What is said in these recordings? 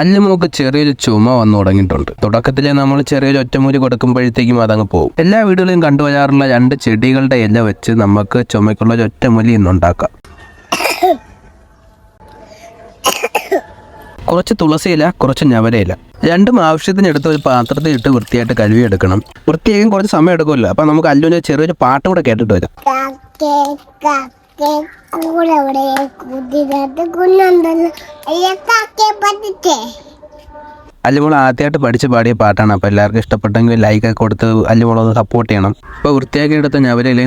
അല്ലുമോക്ക് ചെറിയൊരു ചുമ വന്നു തുടങ്ങിയിട്ടുണ്ട്. തുടക്കത്തിൽ നമ്മൾ ചെറിയൊരു ഒറ്റമൂലി കൊടുക്കുമ്പോഴത്തേക്കും അതങ്ങ് പോകും എല്ലാ വീടുകളിലും കണ്ടുവരാറുള്ള രണ്ട് ചെടികളുടെ ഇല വെച്ച് നമുക്ക് ചുമക്കുള്ള ഒരു ഒറ്റമൂലി ഇന്നുണ്ടാക്കാം കുറച്ച് തുളസിയില കുറച്ച് ഞവരയില രണ്ടും ആവശ്യത്തിന് ആവശ്യത്തിനെടുത്ത് ഒരു പാത്രത്തിൽ ഇട്ട് വൃത്തിയായിട്ട് കഴുകിയെടുക്കണം. വൃത്തിയാക്കാൻ കുറച്ച് സമയം എടുക്കുമല്ലോ. അപ്പം നമുക്ക് അല്ലുവിന് ചെറിയൊരു പാട്ട് കൂടെ കേട്ടിട്ട് വരാം. കൂടെ പറ്റിച്ചേ അല്ലുമോൾ ആദ്യമായിട്ട് പഠിച്ച് പാടിയ പാട്ടാണ്. അപ്പോൾ എല്ലാവർക്കും ഇഷ്ടപ്പെട്ടെങ്കിൽ ലൈക്ക് ഒക്കെ കൊടുത്ത് അല്ലുമോളൊന്ന് സപ്പോർട്ട് ചെയ്യണം. അപ്പോൾ വൃത്തിയാക്കി എടുത്ത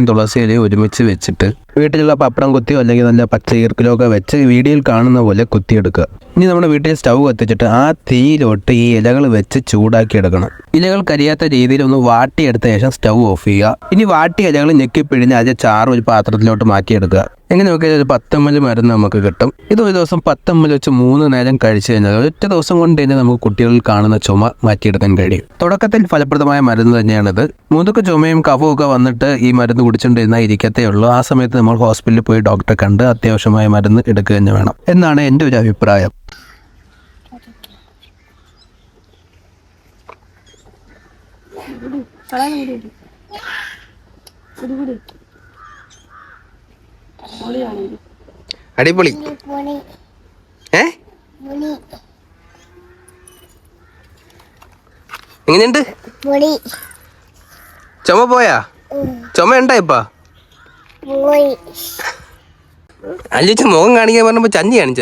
തുളസി ഇലയും ഒരുമിച്ച് വെച്ചിട്ട് വീട്ടിലുള്ള പപ്പടം കുത്തിയോ അല്ലെങ്കിൽ നല്ല പച്ച ഈർക്കിലോ ഒക്കെ വെച്ച് വീഡിയോയിൽ കാണുന്ന പോലെ കുത്തിയെടുക്കുക. ഇനി നമ്മുടെ വീട്ടിൽ സ്റ്റൗ കത്തിച്ചിട്ട് ആ തീയിലോട്ട് ഈ ഇലകൾ വെച്ച് ചൂടാക്കി എടുക്കണം ഇലകൾ കരിയാത്ത രീതിയിൽ ഒന്ന് വാട്ടിയെടുത്ത ശേഷം സ്റ്റൗ ഓഫ് ചെയ്യുക. ഇനി വാട്ടിയ ഇലകൾ ഞെക്കി പിഴിഞ്ഞ് ചാറ് ഒരു പാത്രത്തിലോട്ട് മാറ്റിയെടുക്കുക. എങ്ങനെ നോക്കിയാൽ ഒരു പത്തമ്മൽ മരുന്ന് നമുക്ക് കിട്ടും. ഇത് ഒരു ദിവസം പത്തമ്മൽ വെച്ച് മൂന്ന് നേരം കഴിച്ചു കഴിഞ്ഞാൽ ഒറ്റ ദിവസം കൊണ്ട് തന്നെ നമുക്ക് കുട്ടികളിൽ കാണുന്ന ചുമ മാറ്റിയെടുക്കാൻ കഴിയും. തുടക്കത്തിൽ ഫലപ്രദമായ മരുന്ന് തന്നെയാണിത്. മൂന്നൊക്കെ ചുമയും കഫവും ഒക്കെ വന്നിട്ട് ഈ മരുന്ന് കുടിച്ചുകൊണ്ടിരുന്നാൽ ഇരിക്കത്തേ ഉള്ളൂ. ആ സമയത്ത് നമ്മൾ ഹോസ്പിറ്റലിൽ പോയി ഡോക്ടറെ കണ്ട് അത്യാവശ്യമായ മരുന്ന് എടുക്കുക തന്നെ വേണം. എന്നാണ് എന്റെ ഒരു അഭിപ്രായം. അടിപൊളി. പൊളി. ഏ? എങ്ങനെയുണ്ട്? പൊളി. ചുമ പോയാ? ചുമ ഉണ്ടാ ഇപ്പാ? പോയി. അല്ലിച്ച് മുഖം കാണിക്കാൻ പറഞ്ഞപ്പോ ചഞ്ഞി കാണിച്ച